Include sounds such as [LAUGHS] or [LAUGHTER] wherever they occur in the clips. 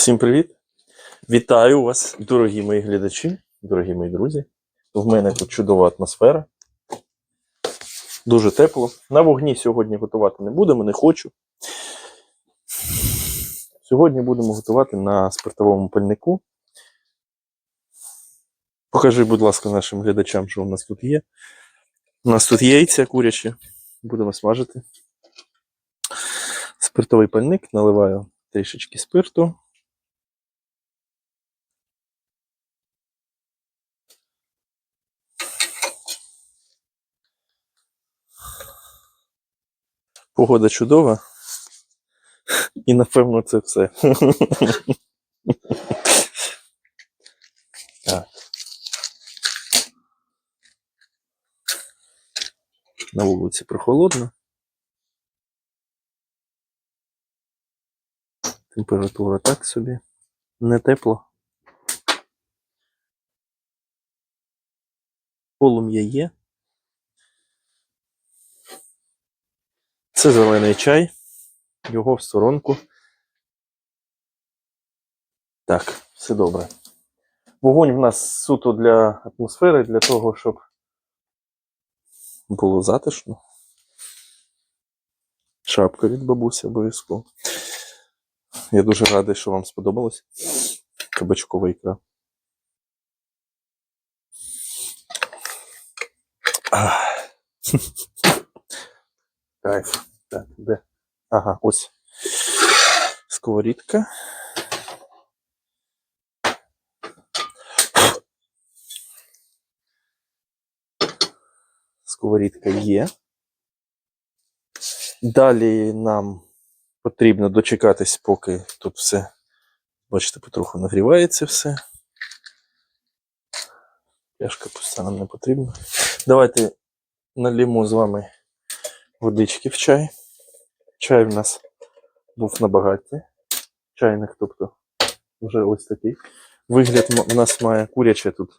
Всім привіт! Вітаю вас, дорогі мої глядачі, дорогі мої друзі. В мене тут чудова атмосфера. Дуже тепло. На вогні сьогодні готувати не будемо, не хочу. Сьогодні будемо готувати на спиртовому пальнику. Покажи, будь ласка, нашим глядачам, що у нас тут є. У нас тут яйця курячі. Будемо смажити. Спиртовий пальник, наливаю трішечки спирту. Погода чудова. І напевно це все. Так. На вулиці прохолодно. Температура так собі. Не тепло. Полум'я є. Це зелений чай. Його в сторонку. Так, все добре. Вогонь в нас суто для атмосфери, для того, щоб було затишно. Шапка від бабусі обов'язково. Я дуже радий, що вам сподобалось. Кабачкова ікра. [LAUGHS] Кайф. Так, де? Ага, ось. Сковорідка. Сковорідка є. Далі нам потрібно дочекатись, поки тут все, бачите, потроху нагрівається все. Пляшка пуста нам не потрібна. Давайте налімо з вами водички в чай. Чай в нас був на багаті. Чайник, тобто вже ось такий. Вигляд в нас має куряча тут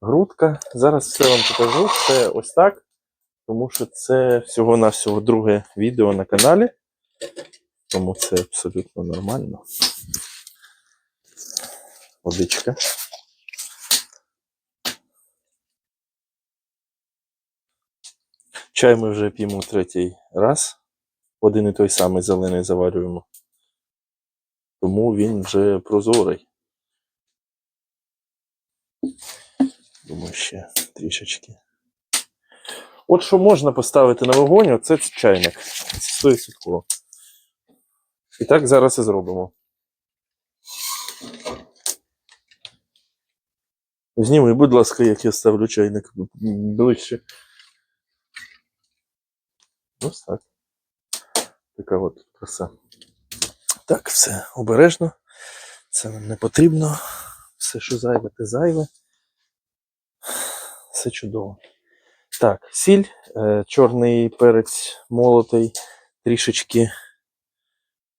грудка. Зараз все вам покажу. Це ось так. Тому що це всього-навсього друге відео на каналі. Тому це абсолютно нормально. Водичка. Чай ми вже п'ємо третій раз. Один і той самий зелений заварюємо. Тому він вже прозорий. Думаю, ще трішечки. От що можна поставити на вогонь, це чайник. Це 100%. І так зараз і зробимо. Зніми, будь ласка, як я ставлю чайник ближче. Ось так. Така от краса. Так, все обережно. Це нам не потрібно. Все, що зайве, те зайве. Все чудово. Так, сіль, е, чорний перець молотий, трішечки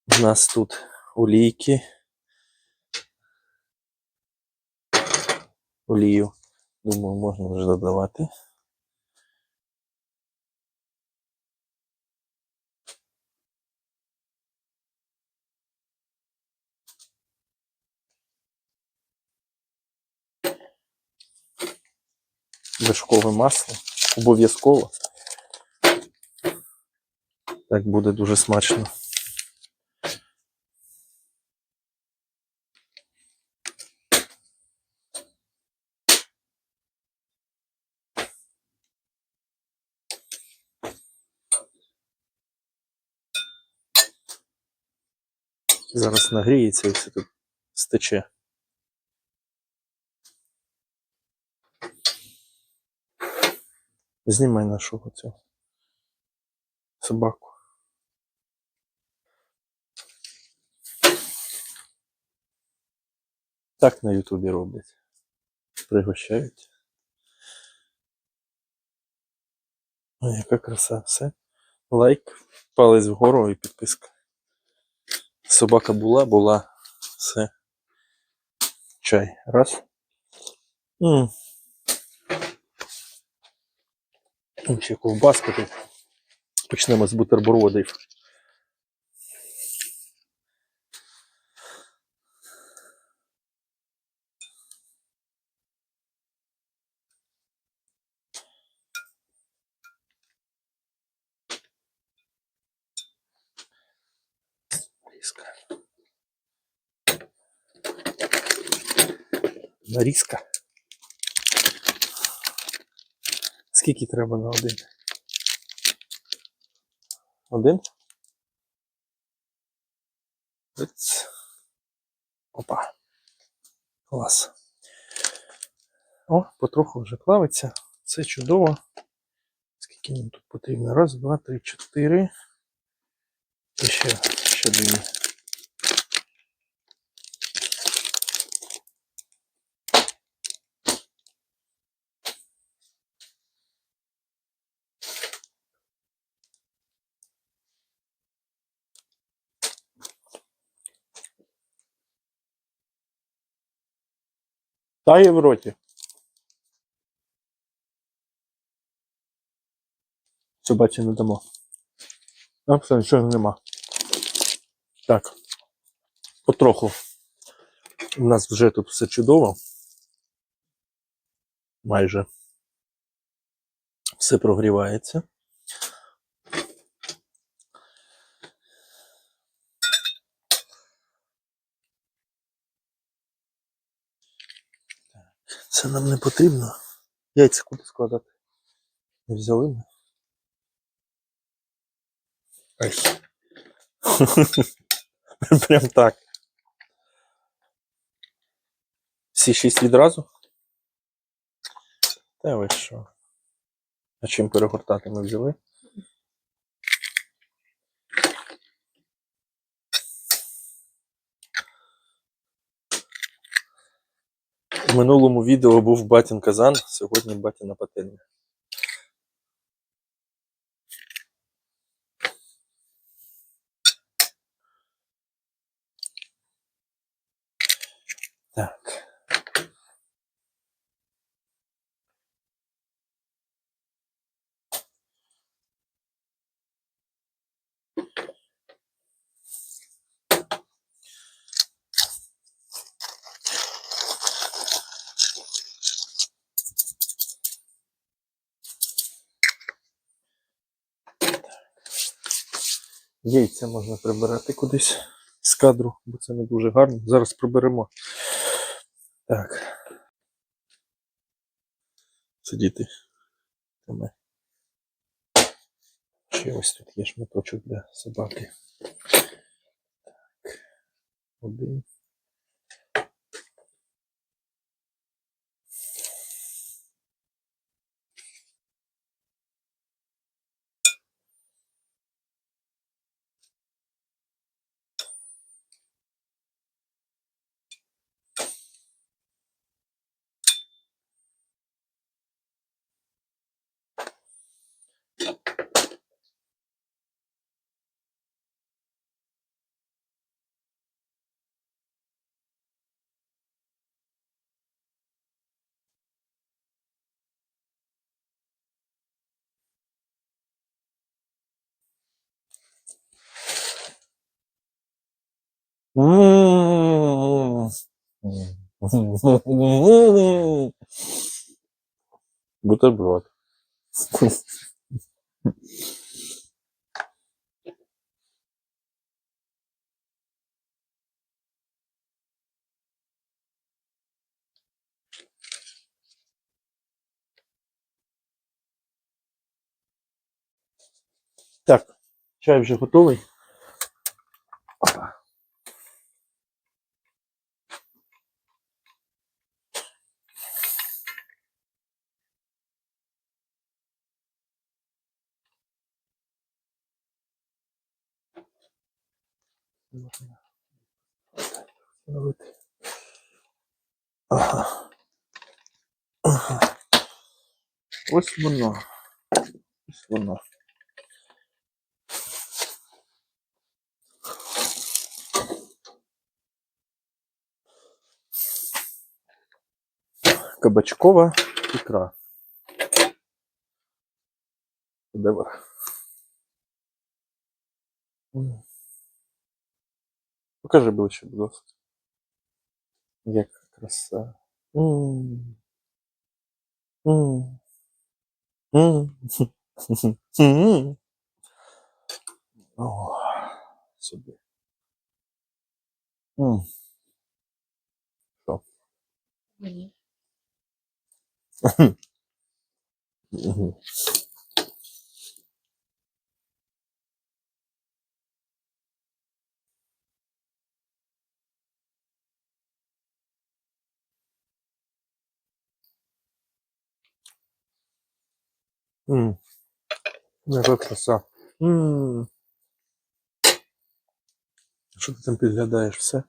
в нас тут олійки. Олію, думаю, можна вже додавати. Вершкове масло. Обов'язково. Так буде дуже смачно. Зараз нагріється і все тут стече. Знімай нашого цього собаку. Так на Ютубі роблять. Пригощають. Ой, яка краса. Все. Лайк, палець вгору і підписка. Собака була, була. Все. Чай. Раз. м Там інші ковбаски тут. Почнемо з бутербродів. Нарізка. Скільки треба на один? Один? Ось. Опа. Клас. О, потроху вже плавиться. Це чудово. Скільки нам тут потрібно? Раз, два, три, чотири. І ще, ще дві. Тає в роті. Собаці не дамо. А, все, нічого нема. Так. Потроху. У нас вже тут все чудово. Майже. Все прогрівається. Це нам не потрібно. Яйця куди складати? Не взяли ми. Ай. [LAUGHS] Прям так. Всі шість відразу? Та ви що? А чим перегортати ми взяли? Минулому відео був батін казан, сьогодні батіна пательня. Так. Яйця можна прибирати кудись з кадру, бо це не дуже гарно. Зараз приберемо. Так. Сидіти. Ще ось тут є шматочок для собаки. Так. Один. Бутерброд. Так, чай вже готовий. Можна встановити. Ага. Ага. Ось воно. Ось воно. Кабачкова ікра. Шедевр. М. Покажи ближче, будь ласка. Як краса. М. М. М. М. О, собі. М, Мені. Мгм. М, Яка краса. М. Що ти там підглядаєш все?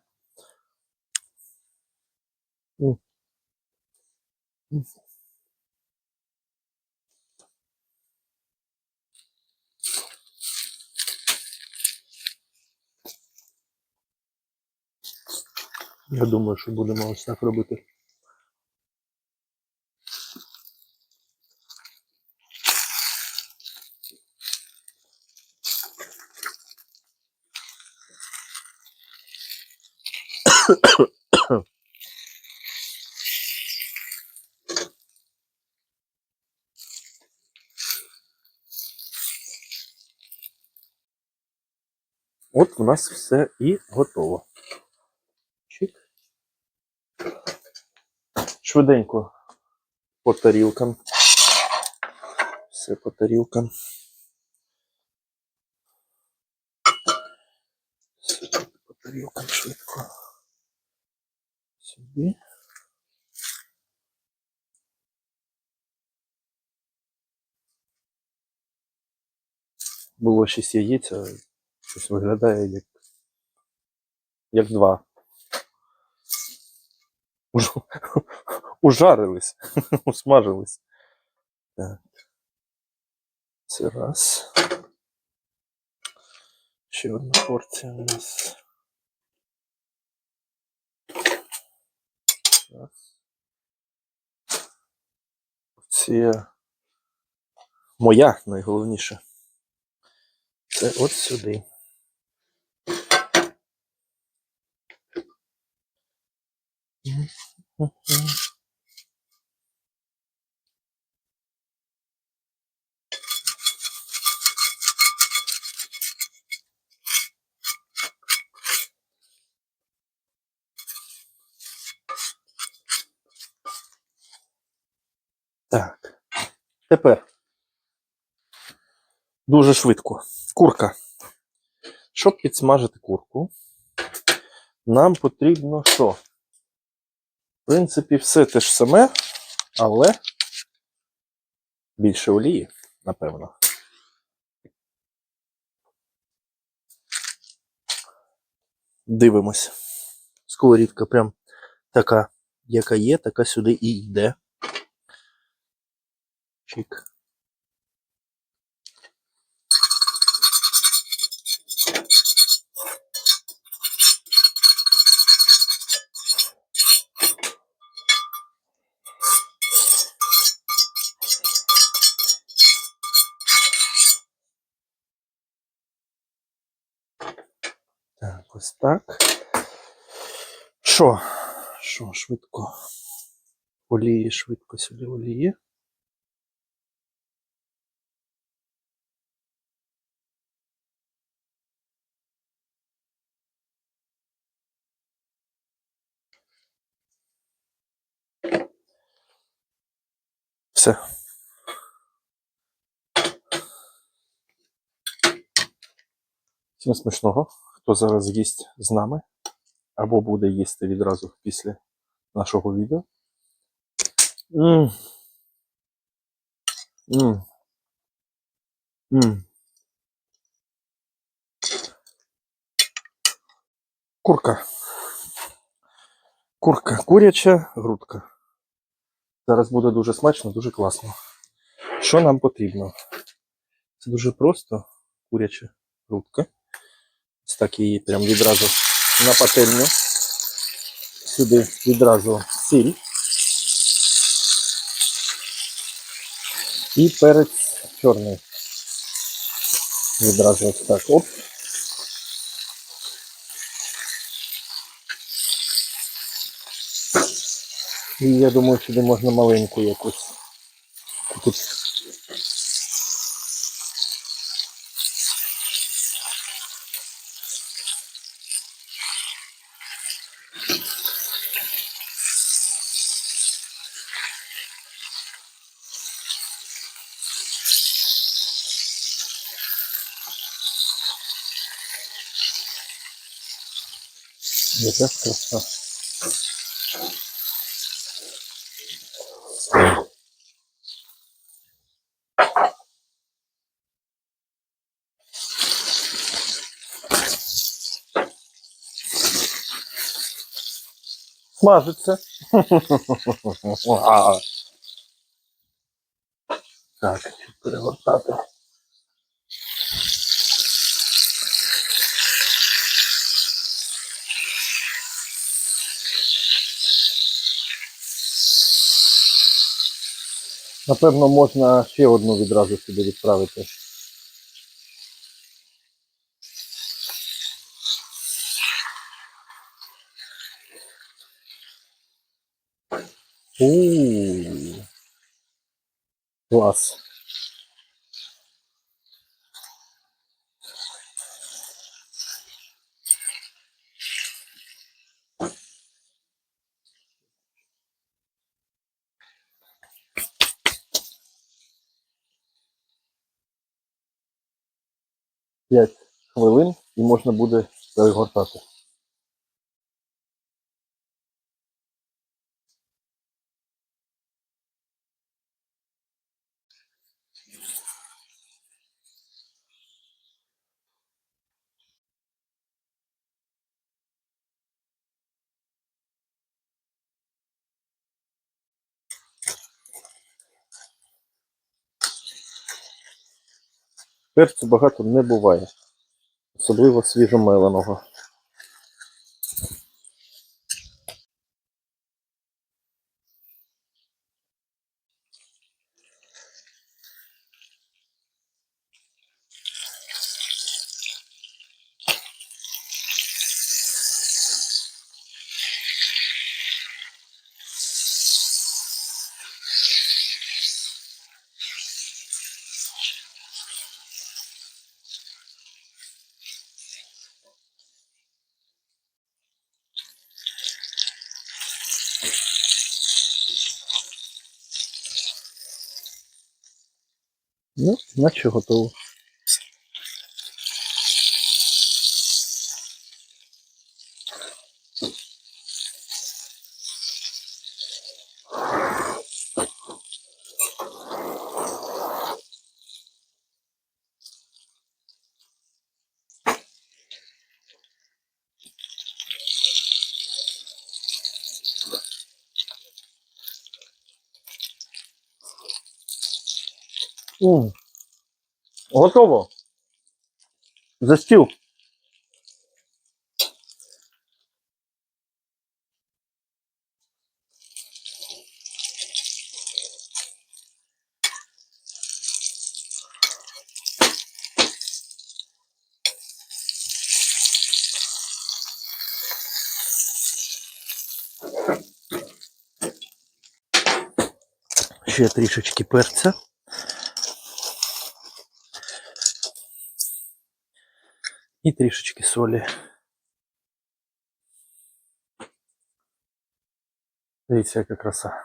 Я думаю, що будемо ось так робити. [COUGHS] От у нас все і готово. Чик. Швиденько по тарілкам. Все по тарілкам. Все по тарілкам швидко. Сюди. Було шість яєць, а щось виглядає як, як два. Уж- Ужарились, [LAUGHS] усмажились. Так. Це раз. Ще одна порція у нас. Раз. Це моя найголовніше. Це от сюди. Мгм. Так. Тепер. Дуже швидко. Курка. Щоб підсмажити курку, нам потрібно що? В принципі, все те ж саме, але більше олії, напевно. Дивимось. Сковорідка прям така, яка є, така сюди і йде. Чик. Так, ось так. Що? Що, швидко? Олії, швидко сюди олії. Все. Всім смачного, хто зараз їсть з нами, або буде їсти відразу після нашого відео. М. М. М. Курка. Курка. Куряча грудка. Зараз буде дуже смачно, дуже класно. Що нам потрібно? Це дуже просто куряча грудка. Ось так прям відразу на пательню. Сюди відразу сіль. І перець чорний. Відразу ось так. Оп. І я думаю, сюди можна маленьку якусь. Тут Яка краса. Смажиться. Так, перегортати. Напевно, можна ще одну відразу сюди відправити. У. Клас. П'ять хвилин і можна буде перегортати. Перцю багато не буває, особливо свіжомеленого. Наче готово. М. Готово. За стіл. Ще трішечки перця. І трішечки солі. Дивіться, яка краса.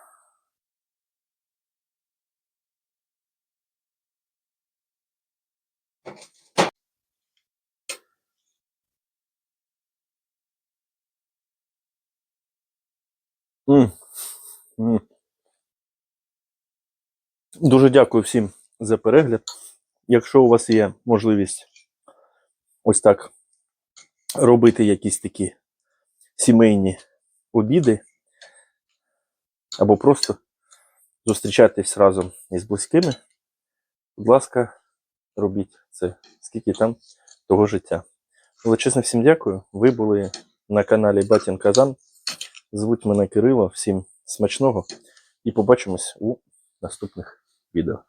М. М. Дуже дякую всім за перегляд. Якщо у вас є можливість ось так робити якісь такі сімейні обіди, або просто зустрічатись разом із близькими, будь ласка, робіть це, скільки там того життя. Величезно всім дякую. Ви були на каналі Батін Казан. Звуть мене Кирило. Всім смачного і побачимось у наступних відео.